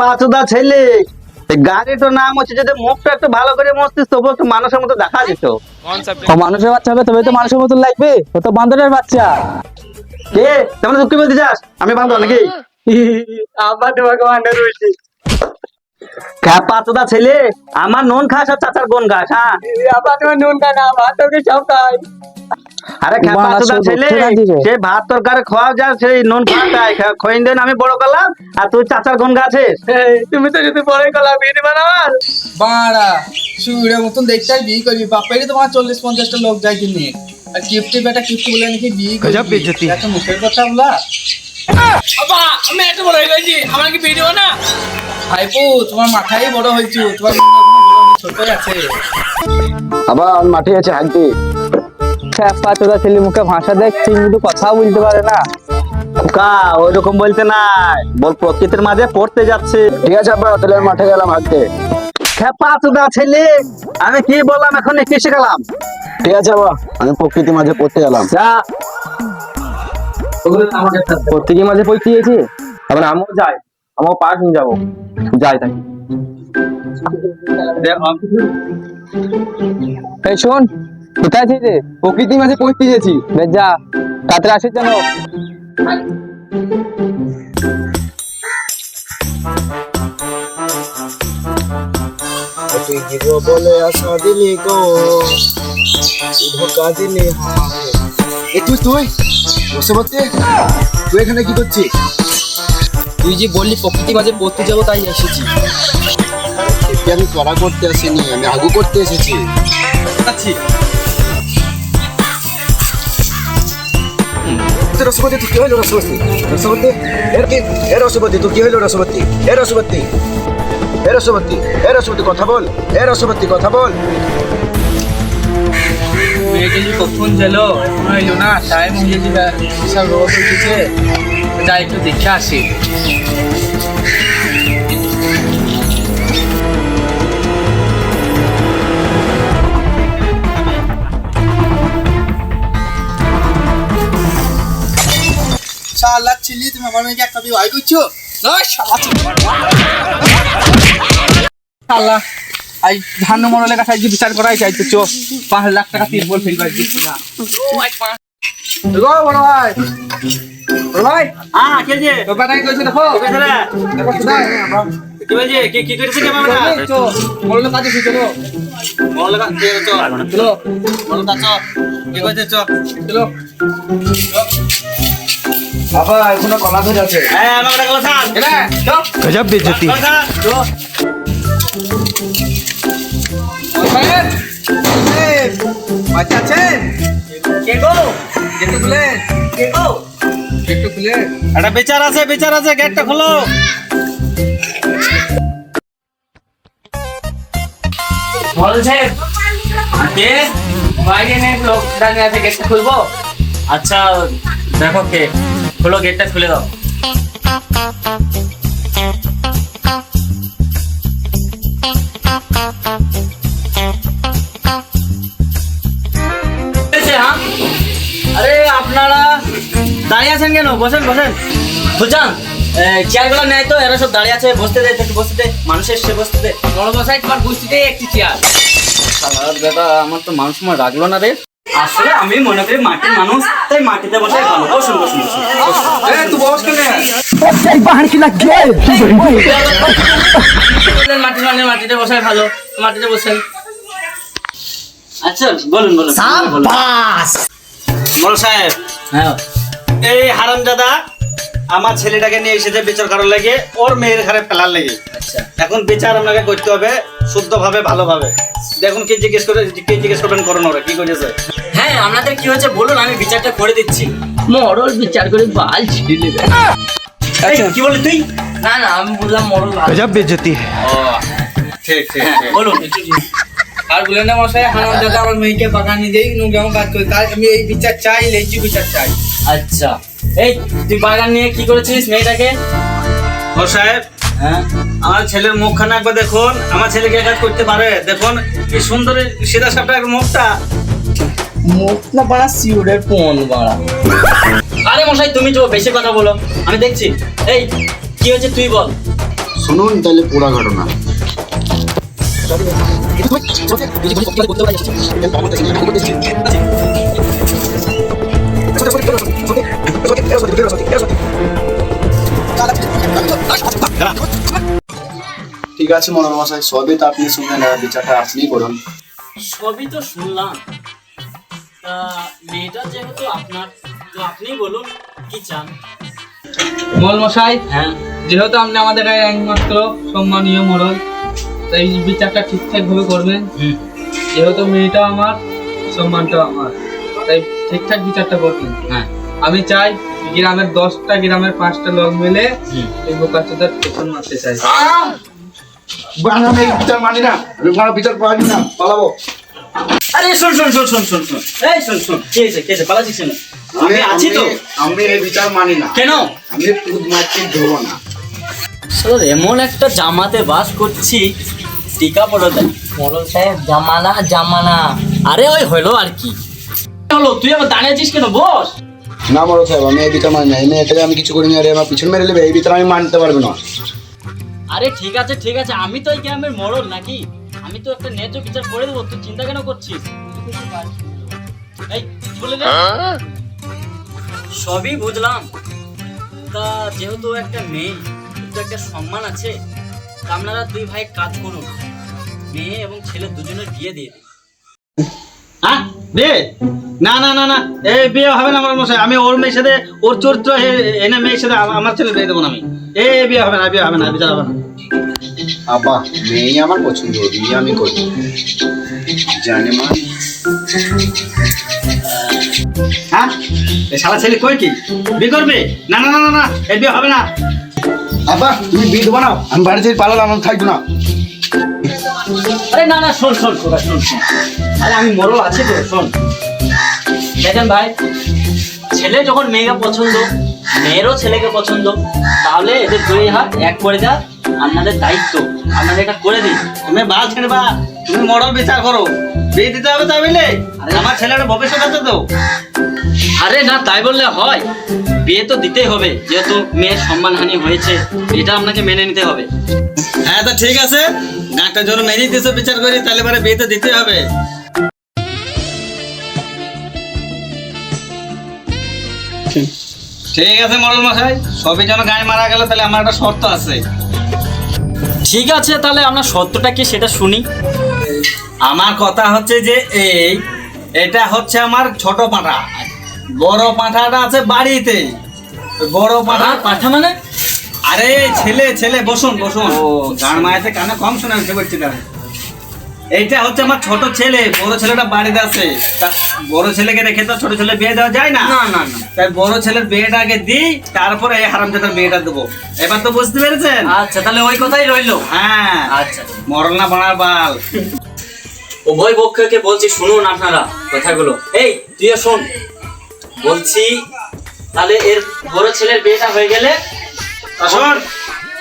পাঁচুদা ছেলে। গাড়িটার নাম হচ্ছে যদি মুখটা একটু ভালো করে মস্তিস তবু একটু মানুষের মতো দেখা যেত। মানুষের বাচ্চা হবে তবে তো মানুষের মতন লাগবে। ও তো বান্দরের বাচ্চা। কে? তেমন তুই কি বলতে চাস আমি বান্ধব নাকি? আবার তোমাকে বান্দর বলছি পাঁচুদা ছেলে। আমার নুন খাস আর চাচার গুন খাস হ্যাঁ? আবার তোমার নুন খানা ভাত তোকে সব খাই আরে পাঁচুদা শুধু ছেলে সে ভাত তরকারি খাওয়া যায় সেই নুন খাওয়াটাই খইন দিন আমি বড় করলাম আর তুই চাচার গুন গাছিস তুমি তো যদি পরে কলা বিয়ে বানাবার বাড়া শুয়ে মতন দেখতে বিয়ে করবি। বাপাইরে তোমার চল্লিশ পঞ্চাশটা লোক যায় কিনে। আর কিপ্টি বেটা কিপ্টি বলে নাকি বিয়ে গজব করবি। এত মুখের কথা বলা। বাবা আমি এত বড় হয়ে গেছি আমার কি ভিডিও না? ভাইপু তোমার মাথায় বড় হয়েছে তোমার বড় ছোটই আছে। আবার মাঠে আছে হাঁটতে খ্যাপা তোরা ছেলে মুখে ভাষা দেখ ঠিক কিন্তু কথা বলতে পারে না। খোকা ওইরকম বলতে নাই। বল প্রকৃতির মাঝে পড়তে যাচ্ছে। ঠিক আছে আব্বা তাহলে মাঠে গেলাম হাঁটতে। পাঁচুদা ছেলে আমি কি বললাম এখন কি শিখালাম ঠিক আছে আব্বা আমি প্রকৃতির মাঝে পড়তে গেলাম। যা। প্রত্যেকের মাঝে পড়তে গেছি? তারপরে আমিও যাই। আমিও পার্ক নিয়ে যাব। যাই তাই। এই শোন কোথায় আছিস রে? প্রকৃতির মাঝে পড়তে গেছি। বেশ যা তাড়াতাড়ি আসিস যেন। দিব বলে আশা দিলি গো। তুই ধোকা দিলি। এ তুই তুই বসে তুই এখানে কি করছিস? তুই যে বললি প্রকৃতি মাঝে পড়তে যাব তাই এসেছি। আমি কড়া করতে আসিনি আমি আগু করতে এসেছি। আছি। রসপতি তুই কি হইল রসপতি? রসপতি? এর কি? এ রসপতি তুই কি হইল রসপতি? এ রসপতি। এ রসপতি এ রসপতি, কথা বল। এ রসপতি, কথা বল। মেয়েকে কখন গেলো এখনও এলো না, টাইম হয়ে গেছে বিশাল রোদ উঠেছে যাই একটু দেখে আসি। শালা ছিলি তুমি আমার মেয়েকে একটা ভাই করছ? শালা আই ধান মরলের কাছে বিচার করাই চাই তো চো পাঁচ লাখ টাকা তিন বল ফেলবার দিচ্ছি না। বড় ভাই। বড় ভাই। হ্যাঁ কে যে? তো বানাই কইছে দেখো? দেখো সুদাই কি বলছে? কি কি করেছে কে মামা চো কাজে শুই চলো। মল লাগা তো চলো। মল কা কি কইছে? চো। চলো। বাবা এখনও কলা ধরে আছে। হ্যাঁ আমাকে ডাকলা থাক এরা গজব বেজতি বাচ্চা আছে? কে গো? গেট খুলে। কে গো? গেট খুলে। একটা বিচার আছে বিচার আছে গেটটা খোলো। বলছে কে বাইরে নেই লোক দাঁড়িয়ে আছে গেটটা খুলবো। আচ্ছা দেখো কে। খোলো গেটটা খুলে দাও। হ্যাঁ? আরে, আপনারা দাঁড়িয়ে আছেন কেন? বসেন বসেন। বুঝছেন চেয়ারগুলো নেয় তো, এরা সব দাঁড়িয়ে আছে, বসতে দে, একটু বসতে দে মানুষের সে বসতে দে। বড় মশাই, তোমার বসতে একটি চেয়ার। দাদা আমার তো মানুষ সময় রাখল না রে। আসলে আমি মনে করি মাটির মানুষ তাই মাটিতে বসে ভালো বসুন বসুন বসুন এ তুই বস কেন? বললেন মাটির মানে মাটিতে বসাই ভালো মাটিতে বসেন। আচ্ছা বলুন বলুন বলুন। সাহেব হ্যাঁ। এই হারামজাদা আমার ছেলেটাকে নিয়ে এসেছে বিচার করার লাগে ওর মেয়ের ঘরে ফেলার লাগে। আচ্ছা। এখন বিচার আপনাকে করতে হবে শুদ্ধভাবে ভালোভাবে। দেখুন কি জিজ্ঞেস করে কি জিজ্ঞেস করবেন করুন ওরা কি করেছে? আপনাদের কি হয়েছে বলুন আমি বিচারটা করে দিচ্ছি। মরল বিচার করে বাল ছিঁড়ে নেবে এই, কি বলি তুই? না না আমি বললাম মরল গজব বেজতি ও ঠিক ঠিক হ্যাঁ, বলুন। আর বলে না মশাই হারাম দাদা আমার মেয়েকে বাগানে যেই নোংরাম কাজ করে। তাই আমি এই বিচার চাই লেজি বিচার চাই। আচ্ছা। এই তুই বাগান নিয়ে কি করেছিস মেয়েটাকে? ও সাহেব হ্যাঁ? আমার ছেলের মুখখানা একবার দেখুন। আমার ছেলেকে এক কাজ করতে পারে? দেখুন এই সিধা সাপটা মুখটা। মুখ না বাড়া সিউরের পন বাড়া? আরে মশাই তুমি তো বেশি কথা বলো। আমি দেখছি। এই কি হয়েছে তুই বল। শুনুন তাহলে পুরা ঘটনা। ঠিক আছে মনোরম মশাই সবই তো আপনি শুনলেন এবার বিচারটা আপনি করুন। সবই তো শুনলাম। মেয়েটা যেহেতু আপনার তো আপনি বলুন কি চান? মল মশাই হ্যাঁ। যেহেতু আপনি আমাদের গায়ে একমাত্র সম্মানীয় মরল তাই বিচারটা ঠিকঠাক ভাবে করবেন যেহেতু মেয়েটা আমার সম্মানটাও আমার তাই ঠিকঠাক বিচারটা করবেন। হ্যাঁ। আমি চাই গ্রামের দশটা গ্রামের পাঁচটা লোক মিলে এই বোকাচোদার পেছন মারতে চাই। আমি এই বিচার মানি না আমি বিচার পারি না পালাবো। আরে শোন শোন শোন শোন শোন শোন। এই শোন শোন কে এসে কে এসে পালাচ্ছিস কেন? আমি আছি তো। আমি এই বিচার মানি না। কেন? আমি পুদ মারতে দেবো না। স্যার এমন একটা জামাতে বাস করছি টিকা পড়ে দেয় মোড়ল সাহেব জামানা জামানা। আরে ওই হলো আর কি। হলো? তুই আবার দাঁড়িয়ে আছিস কেন? বস। না মরো সাহেব আমি এই বিচার মানি না। মেয়েটাকে আমি কিছু করিনি আরে আমার পিছন মেরে নেবে এই বিচার আমি মানতে পারব না। আরে ঠিক আছে ঠিক আছে আমি তো এই গ্রামের মরল নাকি? আমি তো একটা ন্যায্য বিচার করে দেবো, তুই চিন্তা কেন করছিস? সবই বুঝলাম। তা যেহেতু একটা মেয়ে তো একটা সম্মান আছে, তা আপনারা দুই ভাই কাজ করুন। মেয়ে এবং ছেলে দুজনের বিয়ে দিয়ে দিন। হ্যাঁ? বিয়ে? না না না না। এই বিয়ে হবে না আমার মশাই। আমি ওর মেয়ের সাথে, ওর চরিত্র এনে মেয়ের সাথে আমার ছেলে বিয়ে দেবো না আমি। এই বিয়ে হবে না, বিয়ে হবে না, বিচার হবে না। আব্বা মেয়ে আমার পছন্দ বিয়ে আমি করি। জানে মা? হ্যাঁ? এই শালা ছেলে কই কি? বিয়ে করবে? না না না না না এই বিয়ে হবে না। আব্বা তুমি বিয়ে দেবো না। আমি বাড়ি থেকে পালালাম আমি থাকব না। আরে না না শোন শোন শোন শোন শোন। আরে আমি মরল আছি তো শোন। দেখেন ভাই ছেলে যখন মেয়েকে পছন্দ মেয়েরও ছেলেকে পছন্দ তাহলে এদের দুই হাত এক করে দেওয়া আপনাদের দায়িত্ব। আপনাদের এটা করে দিন। তুমি বাল ছেড়ে বা তুমি মরল বিচার করো। বিয়ে দিতে হবে তা বুঝলে আমার ছেলেটা ভবিষ্যৎ আছে তো। আরে না তাই বললে হয়। বিয়ে তো দিতেই হবে যেহেতু মেয়ের সম্মানহানি হয়েছে এটা আপনাকে মেনে নিতে হবে। হ্যাঁ তো ঠিক আছে। গাঁটা জন্য মেরে দিতে বিচার করি তাহলে পরে বিয়ে তো দিতে হবে। ঠিক আছে মরল মশাই। সবই যেন গায়ে মারা গেল তাহলে আমার একটা শর্ত আছে। ঠিক আছে তাহলে আমরা সত্যটা কি সেটা শুনি? আমার কথা হচ্ছে যে এই এটা হচ্ছে আমার ছোট পাঠা। বড় পাঠাটা আছে বাড়িতে। বড় পাঁঠা পাঠা মানে? আরে ছেলে ছেলে বসুন বসুন। ও, গান মায়াতে কানে কম শোনা উঠে বলছি তাহলে। এইটা হচ্ছে আমার ছোট ছেলে বড় ছেলেটা বাড়িতে আছে। বড় ছেলেকে রেখে তো ছোট ছেলে বিয়ে দেওয়া যায় না? না না তাই বড় ছেলের বিয়েটা আগে দিই তারপরে এই হারাম হারামজাদার বিয়েটা দেবো। এবার তো বুঝতে পেরেছেন? আচ্ছা তাহলে ওই কথাই রইল। হ্যাঁ। আচ্ছা। মরল না বানার বাল। উভয় পক্ষকে বলছি শুনুন আপনারা কথাগুলো। এই তুইও শোন। বলছি তাহলে এর বড় ছেলের বিয়েটা হয়ে গেলে শোন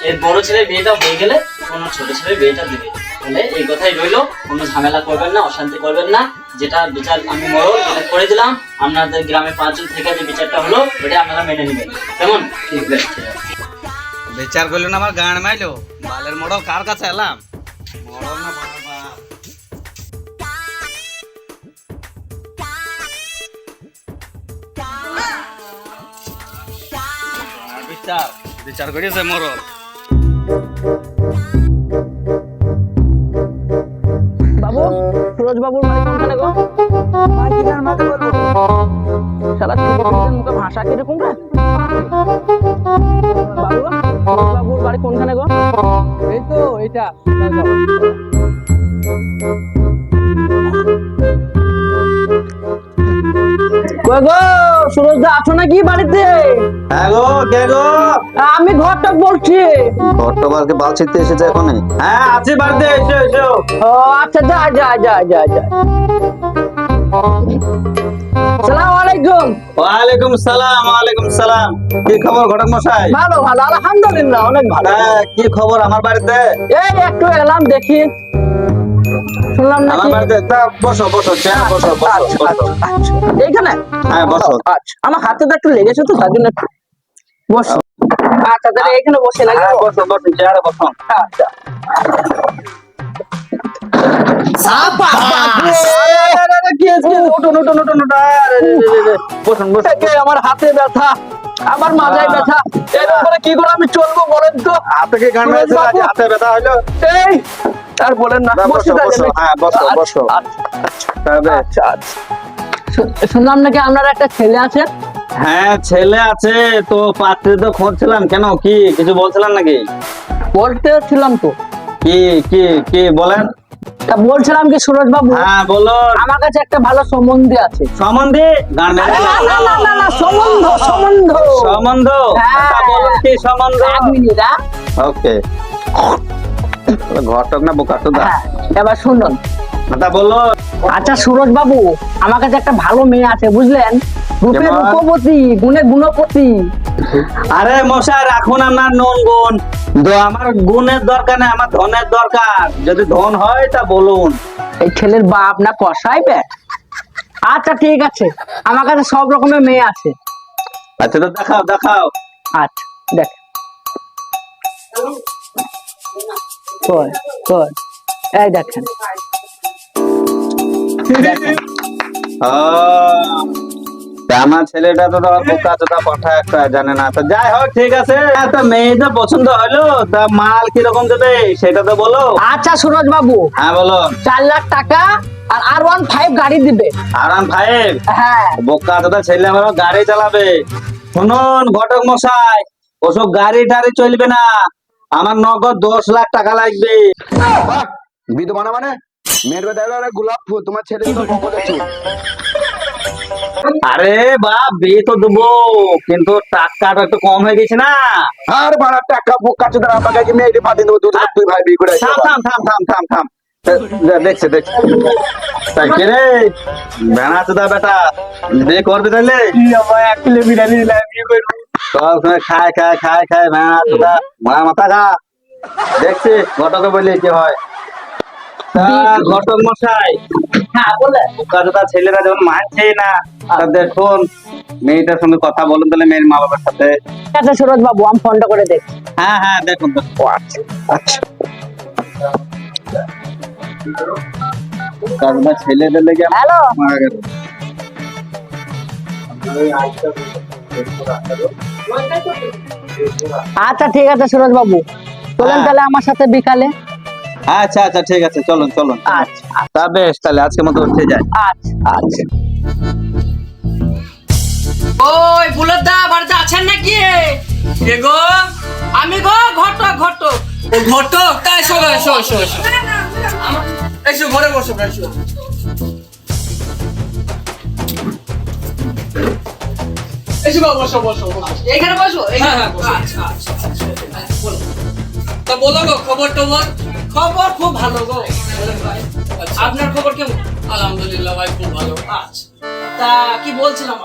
এর বড় ছেলের বিয়েটা হয়ে গেলে কোনো ছোট ছেলের বিয়েটা দেবে তাহলে এই কথাই রইল। কোনো ঝামেলা করবেন না, অশান্তি করবেন না। যেটা বিচার আমি মরল যেটা করে দিলাম, আপনাদের গ্রামে পাঁচজন থেকে যে বিচারটা হলো, ওটা আপনারা মেনে নেবেন। কেমন? ঠিক আছে বিচার করলেন আমার গান মাইলো। বালের মডেল কার কাছে এলাম? মডেল না বিচার বিচার করিয়েছে মরল বাবুর বাড়ি কোনখানে গো? গান মাঝে বলব? শালা ছোটদের মুখে ভাষা কীরকম রে? বাবু বাবুর বাড়ি কোনখানে গো? এই তো এটা গো সুরজ দা আছো নাকি বাড়িতে? হ্যাঁ গো কে গো? আমি ঘরটা বলছি। ঘট্টবারকে বাল ছিটতে এসেছে এখনই? হ্যাঁ আছি বাড়িতে এসো এসো। ও আচ্ছা যা যা যা যা যা। সালাম আলাইকুম। ওয়ালাইকুম সালাম ওয়ালাইকুম সালাম। কি খবর ঘটক মশাই? ভালো ভালো আলহামদুলিল্লাহ অনেক ভালো। হ্যাঁ, কি খবর আমার বাড়িতে? এই একটু এলাম দেখি। শুনলাম আমার বাড়িতে তা বসো বসো চেয়ার বসো বসো আচ্ছা, বসো। আচ্ছা, এইখানে? হ্যাঁ বসো। আচ্ছা আমার হাতে তো একটু লেগেছে তো তার জন্য বস। আচ্ছা তাহলে এখানে বসে নাকি হ্যাঁ, বসো বসো চেয়ারে আচ্ছা। আমার হাতে ব্যথা। আমার মাথায় ব্যথা। কি করে আমি চলবো বলেন তো? গান বাবু। হাতে ব্যথা হলো এই আর বলেন না। বসে হ্যাঁ, বসো, আচ্ছা, বসো। আচ্ছা, তবে আচ্ছা আচ্ছা। শুনলাম নাকি আপনার একটা ছেলে আছে? হ্যাঁ ছেলে আছে তো পাত্রে তো খুঁজছিলাম। কেন কি কিছু বলছিলাম নাকি? বলতে ছিলাম তো। কি কি কি বলেন। তা বলছিলাম কি সুরজ বাবু হ্যাঁ বলো আমার কাছে একটা ভালো সম্বন্ধী আছে। সম্বন্ধে? না না না না না সম্বন্ধ সম্বন্ধ। সম্বন্ধ? হ্যাঁ। তা বলুন কি সম্বন্ধ? এক মিনিট হ্যাঁ? ওকে। ঘটক না বোকাটো দা? হ্যাঁ এবার শুনুন। বলল আচ্ছা সুরজ বাবু আমার কাছে একটা ভালো মেয়ে আছে বুঝলেন? রূপে রূপবতী গুণে গুণপতি। আরে মশাই রাখুন আপনার নন গুণ। আমার গুণের দরকার নেই আমার ধনের দরকার। যদি ধন হয় তা বলুন। এই ছেলের বাপ না কষাই বে? আচ্ছা ঠিক আছে। আমার কাছে সব রকমের মেয়ে আছে। আচ্ছা তো দেখাও দেখাও। আচ্ছা দেখ। কই কই এই দেখেন। আমার ছেলেটা তো ধর বোকা চোদা পাঠা একটা জানে না। তো যাই হোক ঠিক আছে। তা মেয়ে পছন্দ হলো তা মাল কীরকম দেবে সেটা তো বলো। আচ্ছা সুরজ বাবু হ্যাঁ বলো। চার লাখ টাকা আর আর ওয়ান ফাইভ গাড়ি দিবে। আরাম ফাইভ হ্যাঁ। বোকা ছেলে আমার গাড়ি চালাবে। শুনুন ঘটক মশাই ওসব গাড়ি টাড়ি চলবে না। আমার নগদ দশ লাখ টাকা লাগবে। বিধবানা মানে? মেয়ের বেদায় গোলাপ ফুল তোমার ছেলে তো বকলে আরে বাপ বিয়ে তো দেবো কিন্তু টাকাটা একটু কম হয়ে গেছে না। আর বাড়া টাকা আমাকে কি মেয়েটি পাঠিয়ে দেবো দুটো দুই ভাই বিয়ে করে থাম থাম থাম থাম থাম থাম। দেখছে দেখছে। তাই কে রে? বেড়া চোদা বেটা। বিয়ে করবে তাহলে এক কিলো বিরিয়ানি বিয়ে করব? সবসময় খায় খায় খায় খায় বেড়া চোদা মাথা খা। দেখছি ঘটকে বললে কি হয়। ঘটক মশাই। হ্যাঁ ছেলেরা যখন মানছে না তা দেখুন মেয়েটার সঙ্গে কথা বলুন তাহলে মেয়ের মা বাবার সাথে আছে সুরজ বাবু আমি ফোনটা করে দেখ হ্যাঁ হ্যাঁ দেখুন। আচ্ছা। আচ্ছা। ছেলেদের লেগে হ্যালো। মারা গেল? আচ্ছা ঠিক আছে সুরজ বাবু চলেন হ্যাঁ। তাহলে আমার সাথে বিকালে। আচ্ছা আচ্ছা ঠিক আছে চলুন চলুন। আচ্ছা তা বেশ তাহলে আজকের মতো উঠে যায় আচ্ছা। আচ্ছা। ওই বুলেট দা বাড়িতে আছেন নাকি? কে গো? আমি গো ঘটক ঘটক। ও ঘটক? তাই এসো গো, এসো এসো এসো। এসো ঘরে বসো এসো এসো বসো বসো বসো। এখানে বসো এখানে আচ্ছা আচ্ছা আচ্ছা, বলো। তা বলো গো খবর টবর? খবর খুব ভালো গো। আপনার খবর কেমন? আলহামদুলিল্লাহ ভাই খুব ভালো। আচ্ছা তা কি বলছিলাম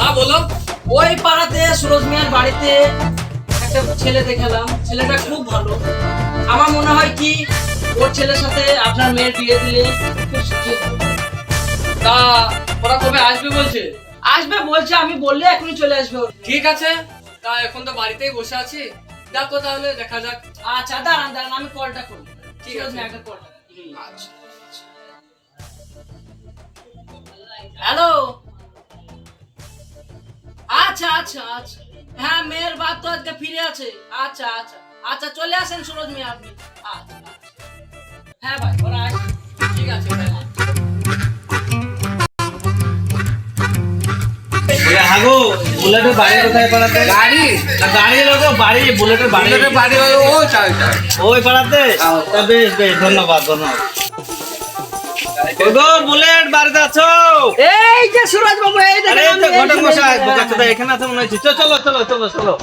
হ্যাঁ বলো। ওই পাড়াতে সুরজ মিয়ার বাড়িতে একটা ছেলে দেখালাম। ছেলেটা খুব ভালো। আমার মনে হয় কি ওর ছেলের সাথে আপনার মেয়ের বিয়ে দিলে তা ওরা কবে আসবে বলছে? আসবে বলছে আমি বললে এখনই চলে আসবে। ঠিক আছে। তা এখন তো বাড়িতেই বসে আছি। দেখো তাহলে দেখা যাক। আচ্ছা দাঁড়ান দাঁড়ান আমি কলটা করব। ঠিক আছে একটা কলটা আচ্ছা হ্যালো আচ্ছা আচ্ছা আচ্ছা। হ্যাঁ মেয়ের বাপ তো আজকে ফিরে আছে। আচ্ছা আচ্ছা। আচ্ছা চলে আসেন সুরজ মিয়া আপনি। আচ্ছা আচ্ছা। হ্যাঁ ভাই ওরা ঠিক আছে ভাই। বলে হাগো। বুলেটের বাড়ি কোথায় পাড়াতে? গাড়ি গাড়ি লোক বাড়ি বুলেটের বাড়ি। বুলেটের বাড়ি ওই ওই পাড়াতে? বেশ বেশ ধন্যবাদ ধন্যবাদ। বুলেট বাড়িতে আছো? এই যে সুরজ বাবু এই তো ঘটক মশাই বোকা এখানে আছে মনে হচ্ছে। চলো চলো চলো চলো চলো।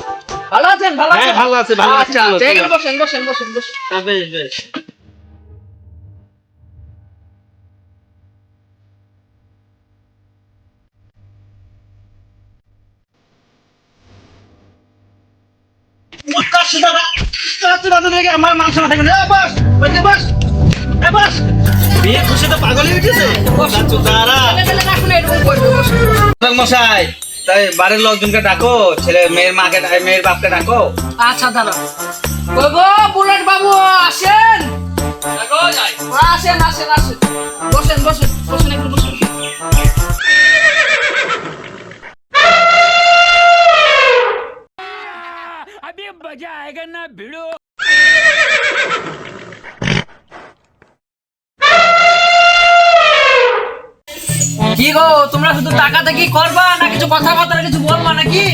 ভালো আছেন ভালো হ্যাঁ আছেন? ভালো আছে ভালো আছে চলো, এখানে চলো। বসেন বসেন বসেন বসেন। তা বেশ। বেশ আমার মাংস না থাকবে বাস বাস বাস। বিয়ে পাগল হয়ে মশাই তাই বাড়ির লোকজনকে ডাকো ছেলে মেয়ের মাকে মেয়ের বাপকে ডাকো। আচ্ছা দাদা ওই গো বুলেট বাবু আসেন। আসেন আসেন আসেন। বসেন বসেন বসেন একটু বসেন। কি গো তোমরা শুধু টাকাতে কি করবা? না কিছু কথাবার্তা কিছু বলবা নাকি?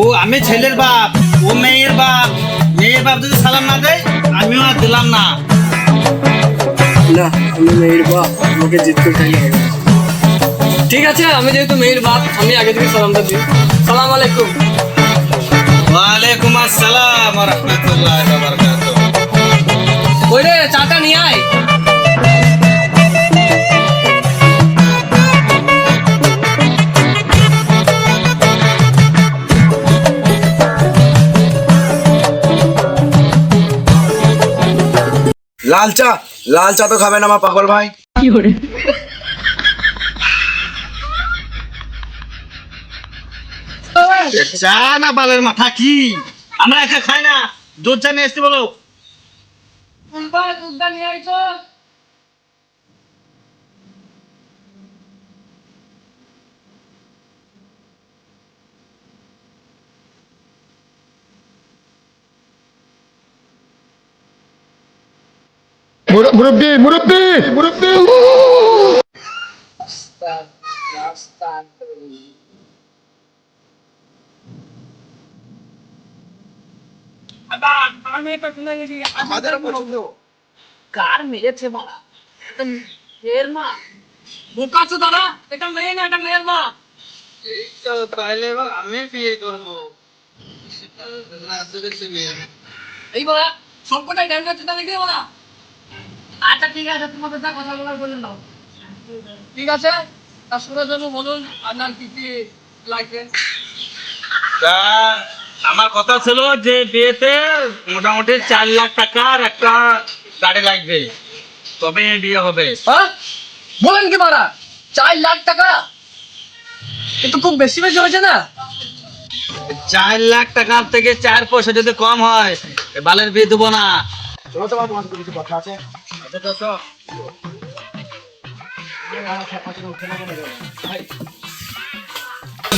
ও আমি ছেলের বাপ ও মেয়ের বাপ। মেয়ের বাপ যদি সালাম না দেয় আমিও আর দিলাম না। না আমি মেয়ের বাপ আমাকে জিততে হবে ঠিক আছে আমি যেহেতু মেয়ের বাপ আমি আগে থেকে সালামটা দিই। সালাম আলাইকুম। ওয়ালাইকুম আসসালাম ওয়া রাহমাতুল্লাহি ওয়া বারাকাতুহু। ওই রে চাটা নিয়ে আয়। লাল চা লাল চা তো খাবে না আমার পাগল ভাই। চা না বালের মাথা কি? আমরা একা খাই না। দুধ চা নিয়ে এসছি বলো মুরব্বী মুরব্বী! মুরব্বী! আমাদের পছন্দ কার মেরেছে বাবা এটা মা? বোকা দাদা এটা মেয়ে না এটা মেয়ের মা। তাহলে আমি বিয়ে করব। এই বলা সবকটাই ড্যাম যাচ্ছে তাহলে কি বলা? আচ্ছা ঠিক আছে তোমাদের যা কথা বলার বলে নাও। ঠিক আছে? তার শুনে জন্য বলুন আপনার কি কি লাগবে? আমার কথা ছিল যে বিয়েতে মোটামুটি চার লাখ টাকার একটা গাড়ি লাগবে। তবে বিয়ে হবে। হ্যাঁ? বলেন কি মারা চার লাখ টাকা? কিন্তু খুব বেশি বেশি হয়েছে না? চার লাখ টাকার থেকে চার পয়সা যদি কম হয় বালের বিয়ে দেবো না। চলো তোমার তোমার সাথে কিছু কথা আছে।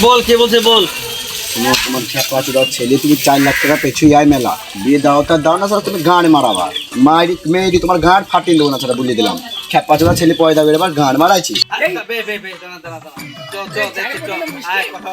বল কি বলছে বল? তোমার তোমার খেপা চুদার ছেলে তুমি চার লাখ টাকা পেছু আয় মেলা। বিয়ে দাও তার দাও না স্যার তুমি গান মারাবা। মায়ের মেয়েরি তোমার গান ফাটিয়ে দেবো না সেটা বলে দিলাম। খেপা চুদার ছেলে পয়দা বেরোবার গান মারাইছি। আচ্ছা, বে বে বে দাঁড়া দাঁড়া দাঁড়া চল চল দেখছি চল আয় কথা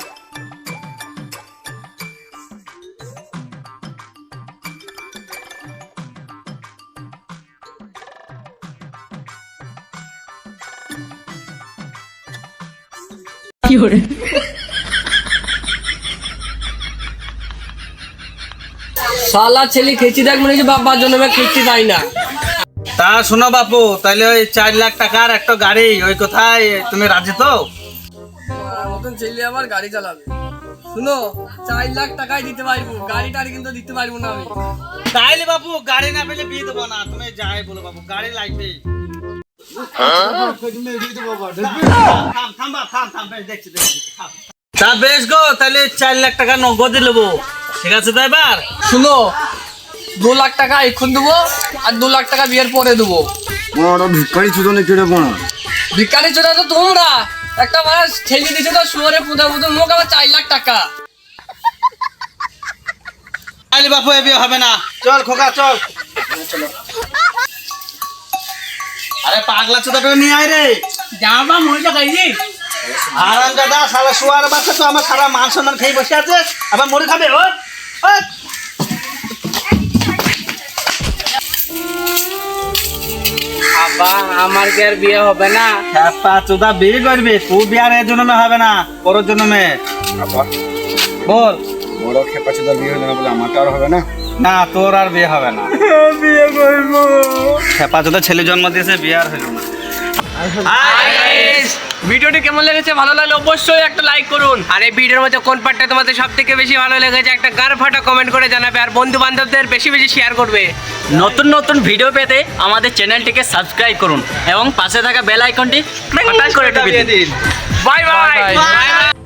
শালা ছেলে খেচি দেখ মনে হচ্ছে বাবার জন্য খেচি তাই না? তা শোনো বাপু তাহলে ওই চার লাখ টাকার একটা গাড়ি ওই কোথায়? তুমি রাজি তো? মতন ছেলে আবার গাড়ি চালাবে। শুনো চার লাখ টাকায় দিতে পারব গাড়ি টাড়ি কিন্তু দিতে পারব না আমি। তাইলে বাপু গাড়ি না পেলে বিয়ে দেবো না তুমি যাই বলো বাপু গাড়ি লাগবে। তা বেশ গো তাহলে চার লাখ টাকা নগদে নেব ঠিক আছে তো এবার শুনো দু লাখ টাকা এখন দেবো আর দু লাখ টাকা বিয়ের পরে দেবো। আমার ভিক্ষারি চুদনে কেড়ে পোনা ভিকারি চোরা তো তোমরা। একটা মাস ঠেলে দিচ্ছে তো শুয়ারে পুঁতা পুঁতো মুখ আবার চার লাখ টাকা। তাইলে বাপু এ বিয়ে হবে না। চল খোকা চল। আরে পাগলা চোদাটা নিয়ে আয় রে। যা যাবা মহিলা খাইছি আরাম দাদা সারা শুয়ার বাচ্চা তো আমার সারা মান সম্মান খেয়ে বসে আছে। আবার মরে খাবে ও ও। আব্বা আমার কি আর বিয়ে হবে না? বিয়ে করবে তুই বিয়ার এর জন্মে হবে না পরের জন্মে। বল। বড় খেপা বিয়ে হলো না বলে আমারটা আর হবে না। না তোর আর বিয়ে হবে না। বিয়ে করব। খেপা চোদা ছেলে জন্ম দিয়েছে বিয়ে আর হইল না। ভিডিওটি কেমন লেগেছে? ভালো লাগলে অবশ্যই একটা লাইক করুন। আর এই ভিডিওর মধ্যে কোন পার্টটা তোমাদের সব থেকে বেশি ভালো লেগেছে একটা গার ফাটা কমেন্ট করে জানাবে আর বন্ধু বান্ধবদের বেশি বেশি শেয়ার করবে। নতুন নতুন ভিডিও পেতে আমাদের চ্যানেলটিকে সাবস্ক্রাইব করুন এবং পাশে থাকা বেল আইকনটি করে দিন। বাই. বাই